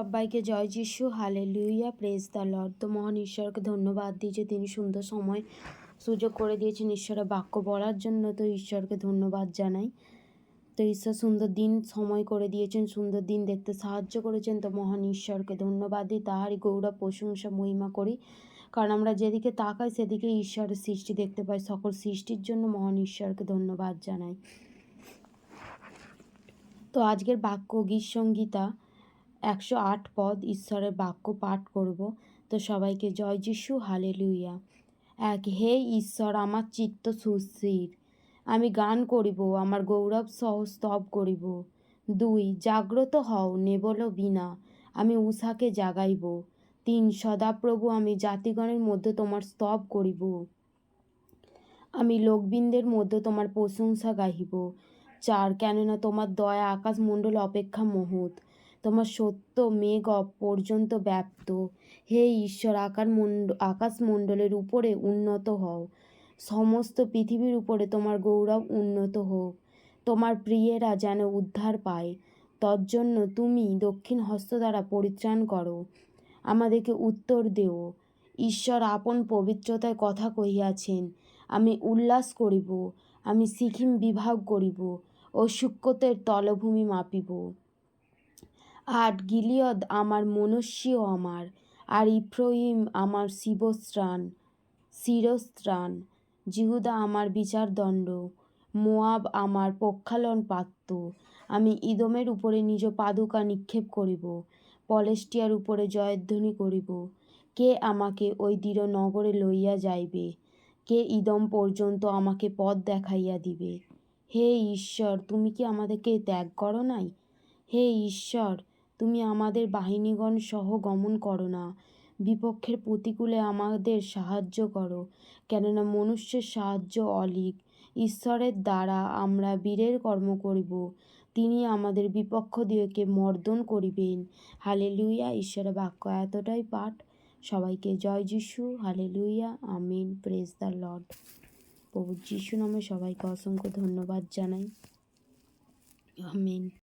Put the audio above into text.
সবাইকে জয় যিশু হালে লুইয়া প্রেস দ্য লর্ড তো মহান ঈশ্বরকে ধন্যবাদ দিই যে তিনি সুন্দর সময় সুযোগ করে দিয়েছেন ঈশ্বরের বাক্য বলার জন্য। তো ঈশ্বরকে ধন্যবাদ জানাই। তো ঈশ্বর সুন্দর দিন, সময় করে দিয়েছেন, সুন্দর দিন দেখতে সাহায্য করেছেন। তো মহান ঈশ্বরকে ধন্যবাদ দিই তাহারই গৌরব, প্রশংসা, মহিমা করি। কারণ আমরা যেদিকে তাকাই, সেদিকে ঈশ্বরের সৃষ্টি দেখতে পাই। সকল সৃষ্টির জন্য মহান ঈশ্বরকে ধন্যবাদ জানাই। তো আজকের বাক্য গীত সঙ্গীতা। একশো আট পদ ঈশ্বরের বাক্য পাঠ করব। তো সবাইকে জয় যিশু হালে লুইয়া এক, হে ঈশ্বর, আমার চিত্ত সুস্থির। আমি গান করিব, আমার গৌরব সহ স্তব করিব। দুই, জাগ্রত হও, নেবল বিনা। আমি উষাকে জাগাইব। তিন, সদাপ্রভু, আমি জাতিগণের মধ্যে তোমার স্তব করিব। আমি লোকবৃন্দের মধ্যে তোমার প্রশংসা গাহিব। চার, কেননা তোমার দয়া আকাশমণ্ডল অপেক্ষা মহৎ। তোমার সত্য মেঘ পর্যন্ত ব্যাপ্ত। হে ঈশ্বর, আকার মণ্ড আকাশমণ্ডলের উপরে উন্নত হও। সমস্ত পৃথিবীর উপরে তোমার গৌরব উন্নত হোক। তোমার প্রিয়েরা যেন উদ্ধার পায়। তজ্জন্য তুমি দক্ষিণ হস্ত দ্বারা পরিত্রাণ করো। আমাদেরকে উত্তর দেও। ঈশ্বর আপন পবিত্রতায় কথা কহিয়াছেন, আমি উল্লাস করিব, আমি সিকিম বিভাগ করিব ও সূক্ষ্মতের তলভূমি মাপিব। আট গিলিয়দ আমার মনুষ্যও আমার, আর ইফ্রহিম আমার শিবস্ত্রাণ, শিরস্ত্রাণ। জিহুদা আমার বিচারদণ্ড, মোয়াব আমার পক্ষালন পাত্র আমি ইদমের উপরে নিজ পাদুকা নিক্ষেপ করিব, পলেস্টিয়ার উপরে জয়ধ্বনি করিব। কে আমাকে ওই দৃঢ় নগরে লইয়া যাইবে? কে ইদম পর্যন্ত আমাকে পথ দেখাইয়া দিবে? হে ঈশ্বর, তুমি কি আমাদেরকে ত্যাগ করো নাই? হে ঈশ্বর তুমি আমাদের বাহিনীগণ সহ গমন করো না। বিপক্ষের প্রতিকূলে আমাদের সাহায্য করো, কেননা মনুষ্যের সাহায্য অলিক। ঈশ্বরের দ্বারা আমরা বীরের কর্ম করিব, তিনি আমাদের বিপক্ষ দিয়েকে মর্দন করিবেন। হালে লুইয়া ঈশ্বরের বাক্য এতটাই পাঠ। সবাইকে জয় যিশু হালে লুইয়া আমিন প্রেস দ্য লর্ড প্রভু যিশু নামে সবাইকে অসংখ্য ধন্যবাদ জানাই। আমিন।